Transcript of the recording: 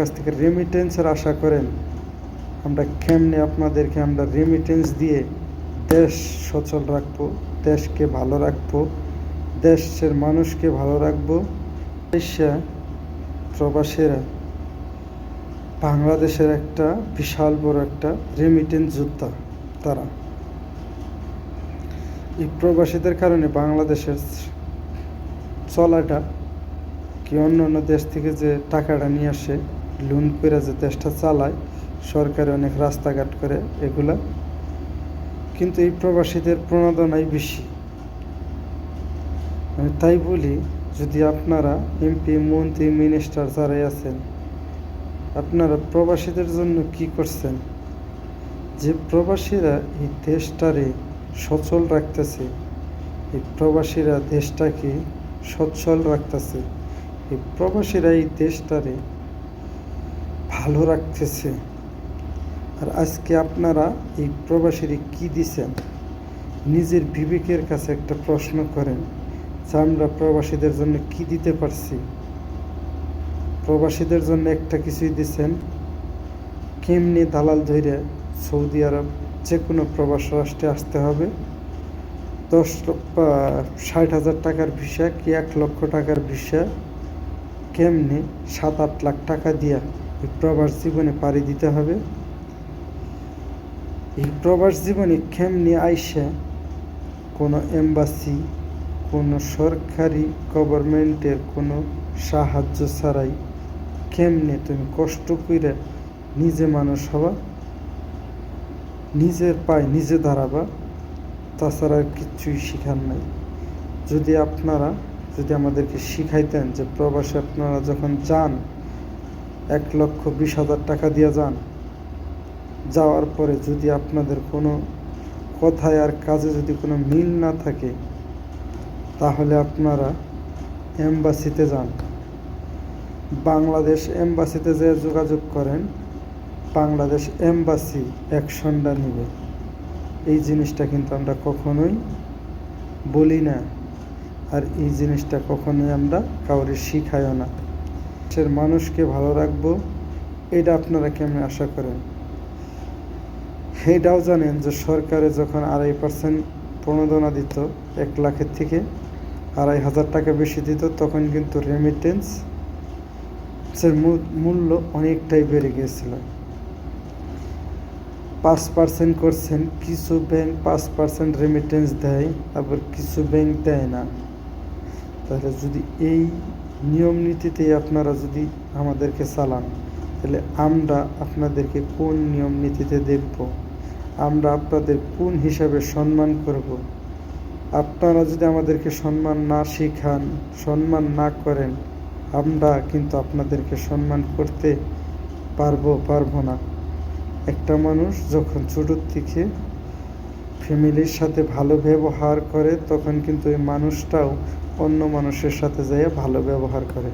কাছ থেকে রেমিটেন্সের আশা করেন, আমরা কেমনে আপনাদেরকে আমরা রেমিটেন্স দিয়ে দেশ সচল রাখব, দেশকে ভালো রাখব, দেশের মানুষকে ভালো রাখব এসা প্রবাসীরা বাংলাদেশের একটা বিশাল বড় একটা রেমিটেন্স যোদ্ধা তারা। এই প্রবাসীদের কারণে বাংলাদেশের চলাটা কি অন্য অন্য দেশ থেকে যে টাকাটা নিয়ে আসে লোন করে যে দেশটা চালায়, সরকার অনেক রাস্তাঘাট করে এগুলা। কিন্তু এই প্রবাসীদের প্রণোদনাই বেশি। আমি তাই বলি, যদি আপনারা এমপি, মন্ত্রী, মিনিস্টার যারাই আছেন, আপনারা প্রবাসীদের জন্য কি করছেন? যে প্রবাসীরা এই দেশটারে সচল রাখতেছে, এই প্রবাসীরা দেশটাকে সচ্ছল রাখতেছে, এই প্রবাসীরা এই দেশটারে ভালো রাখতেছে। আর আজকে আপনারা এই প্রবাসীরা কি দিছেন? নিজের বিবেকের কাছে একটা প্রশ্ন করেন, যে আমরা প্রবাসীদের জন্য কি দিতে পারছি? প্রবাসীদের জন্য একটা কিছুই দিছেন, কেমনি দালাল ধরে সৌদি আরব যে কোনো প্রবাস রাষ্ট্রে আসতে হবে? দশ ষাট হাজার টাকার ভিসা কি এক লক্ষ টাকার ভিসা? কেমনি সাত আট লাখ টাকা দিয়া প্রবাস জীবনে পাড়ি দিতে হবে। এই প্রবাস জীবনে কেমনি আইসা কোনো এম্বাসি, কোনো সরকারি গভর্নমেন্টের কোনো সাহায্য ছাড়াই কেমনে তুমি কষ্ট করে নিজে মানুষ হবা? নিজের পায়ে নিজে দাঁড়াবা? তাছাড়া আর কিচ্ছুই শিখার নাই। যদি আপনারা, যদি আমাদেরকে শিখাইতেন যে প্রবাসে আপনারা যখন যান এক লক্ষ বিশ হাজার টাকা দিয়ে যান। যাওয়ার পরে যদি আপনাদের কোনো কথায় আর কাজে যদি কোনো মিল না থাকে, তাহলে আপনারা এম্বাসিতে যান। বাংলাদেশ এম্বাসিতে যে যোগাযোগ করেন, বাংলাদেশ এম্বাসি অ্যাকশনটা নেবে। এই জিনিসটা কিন্তু আমরা কখনোই বলি না। আর এই জিনিসটা কখনোই আমরা কাউরে শিখাইও না। দেশের মানুষকে ভালো রাখব, এটা আপনারা কেমন আশা করেন? এটাও জানেন যে সরকারে যখন আড়াই পার্সেন্ট প্রণোদনা দিত, এক লাখের থেকে আড়াই হাজার টাকা বেশি দিত, তখন কিন্তু রেমিটেন্স মূল্য অনেকটাই বেড়ে গিয়েছিল। পাঁচ পার্সেন্ট করছেন, কিছু ব্যাংক পাঁচ পার্সেন্ট রেমিটেন্স দেয়, আবার কিছু ব্যাংক দেয় না। তাহলে যদি এই নিয়ম নীতিতেই আপনারা যদি আমাদেরকে চালান, তাহলে আমরা আপনাদেরকে কোন নিয়ম নীতিতে দেখব? আমরা আপনাদের কোন হিসাবে সম্মান করব? আপনারা যদি আমাদেরকে সম্মান না শিখান, সম্মান না করেন, আমরা কিন্তু আপনাদেরকে সম্মান করতে পারব পারব না। একটা মানুষ যখন ছোটোর থেকে ফ্যামিলির সাথে ভালো ব্যবহার করে, তখন কিন্তু ওই মানুষটাও অন্য মানুষের সাথে যাইয়া ভালো ব্যবহার করে।